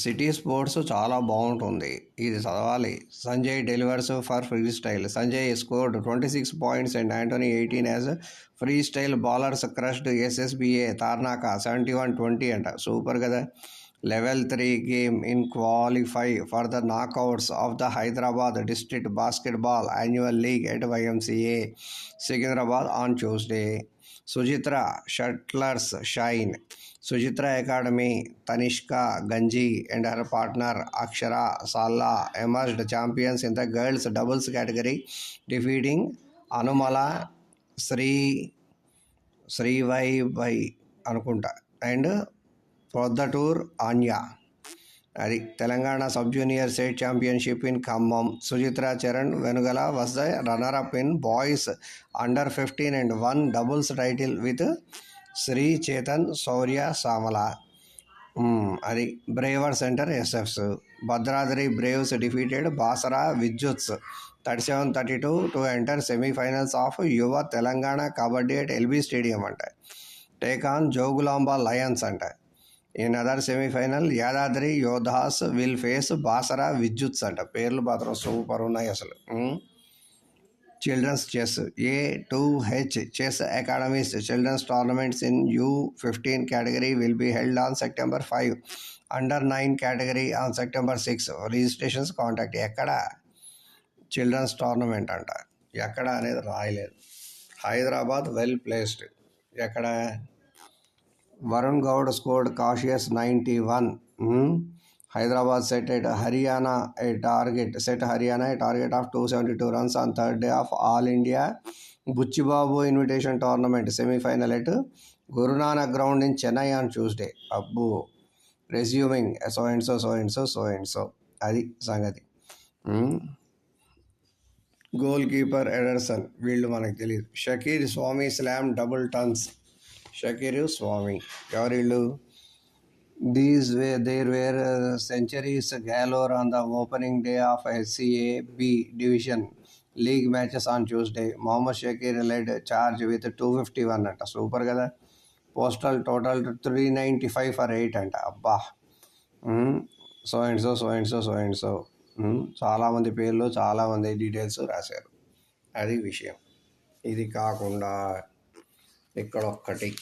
City sports చాలా బాగుంటుంది. ఇది చదవాలి. Sanjay delivers for free style. Sanjay scored twenty six points and Antony eighteen as free style bowlers crushed SSBA Tarnaka seventy one twenty అంట. Super కదా. Level three game in qualify for the knockouts of the Hyderabad district basketball annual league at YMCA Secunderabad on Tuesday. Suchitra shuttlers shine Suchitra academy Tanishka Ganji and her partner Akshara Salla emerged champions in the girls doubles category defeating Anumula Sri శ్రీవై వై అనుకుంటా and Proddatur ఆన్యా. అది Telangana sub junior state championship in Khammam. Suchitra Charan Venugala was the runner up in boys under fifteen and one doubles title with Sri Chetan Shaurya Samala అది braver centre SFS. Bhadradri braves defeated Basara Vidyuts. Thirty seven thirty two to enter semifinals of Yuva Telangana kabaddi at LB stadium అంట. Take on Jogulamba lions అంటాయి in other semifinal Yadadri Yodhas will face Basara Vidyuts అంట. పేర్లు మాత్రం super ఉన్నాయి అసలు. Children's chess A two H chess academies children's tournaments in U fifteen category will be held on September five. Under nine category on September six. Registrations contact ఎక్కడ? Children's tournament అంట. ఎక్కడ అనేది రాయలేదు. Hyderabad well placed. ఎక్కడ? Varun Goud scored cautious ninety one. Hyderabad set at Haryana a target set Haryana a target of two seventy two runs on third day of all India Buchibabu invitation tournament semifinal at Guru Nanak ground in Chennai on Tuesday. Abbu! Resuming so and so so and so so and so. అది సంగతి. Goalkeeper Ederson. వీళ్ళు మనకు తెలియదు Shakir Swami slam double tons. Shakir Swami. ఎవరిళ్ళు? These way there were centuries galore on the opening day of SCA B division. League matches on Tuesday. Mohammad Shakir led charge with two fifty one అంట. Super కదా? Postal total three ninety five for eight అంట. అబ్బా! So and so so and so so and so. చాలామంది పేర్లు చాలామంది details రాశారు. అది విషయం. ఇది కాకుండా ఇక్కడ ఒక్కటి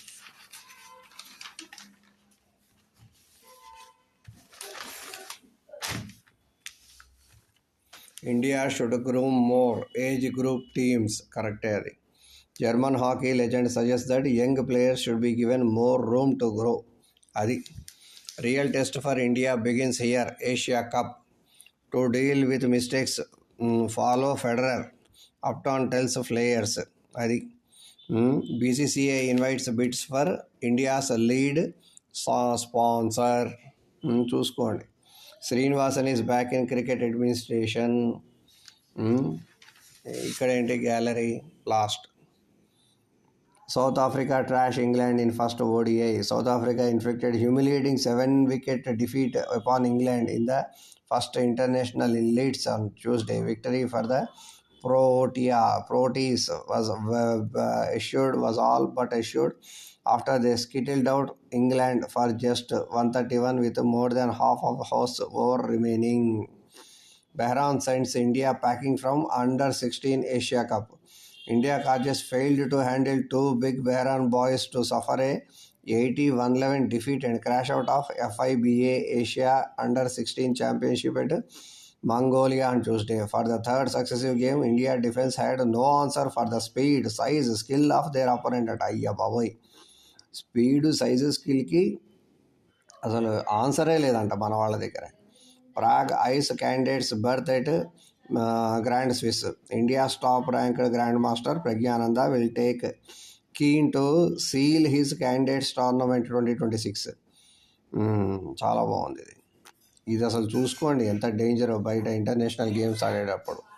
India should groom more age group teams. కరెక్టే అది. German hockey legend suggest that young players should be given more room to grow. అది. Real test for India begins here Asia cup. To deal with mistakes follow Federer. Upton tells players అది. BCCI invites bids for India's lead sponsor చూసుకోండి. Srinivasan is back in cricket administration ఇక్కడ ఏంటి gallery last South Africa trash England in first ODI South Africa infected humiliating seven wicket defeat upon England in the first international in Leeds on Tuesday victory for the Protea Proteas was uh, assured was all but assured after they skittled out England for just 131 with more than half of house over remaining. Bahrain sends India packing from under 16 Asia Cup. India coaches failed to handle two big Bahrain boys to suffer a 81-11 defeat and crash out of FIBA Asia Under 16 Championship at Mongolia on Tuesday. For the third successive game, India defense had no answer for the speed, size, skill of their opponent at అయ్యా బాబోయ్ speed size స్కిల్కి అసలు ఆన్సరే లేదంట మన వాళ్ళ దగ్గర. Pragg eyes candidates berth at grand Swiss India's top ranked grandmaster Praggnanandhaa will take keen to seal his candidates tournament twenty twenty six చాలా బాగుంది ఇది. ఇది అసలు చూసుకోండి ఎంత డేంజర్ బయట ఇంటర్నేషనల్ గేమ్స్ ఆడేటప్పుడు.